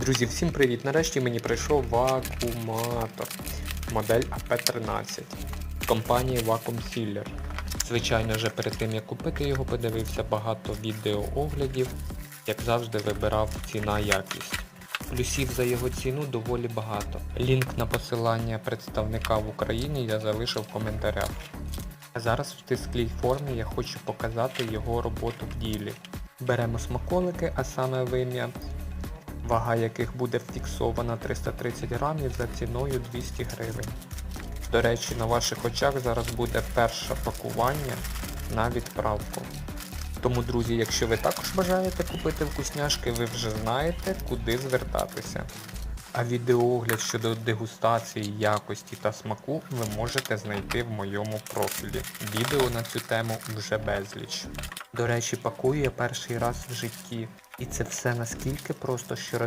Друзі, всім привіт! Нарешті мені прийшов вакууматор модель AP13 компанії Vacuum Sealer. Звичайно вже перед тим як купити його, подивився багато відеооглядів, як завжди вибирав ціна якість. Плюсів за його ціну доволі багато. Лінк на посилання представника в Україні я залишив в коментарях. А зараз в тисклій формі я хочу показати його роботу в ділі. Беремо смаколики, а саме вим'я, вага яких буде фіксована 330 грамів за ціною 200 гривень. До речі, на ваших очах зараз буде перше пакування на відправку. Тому, друзі, якщо ви також бажаєте купити вкусняшки, ви вже знаєте, куди звертатися. А відеоогляд щодо дегустації, якості та смаку ви можете знайти в моєму профілі. Відео на цю тему вже безліч. До речі, пакую я перший раз в житті. І це все наскільки просто, що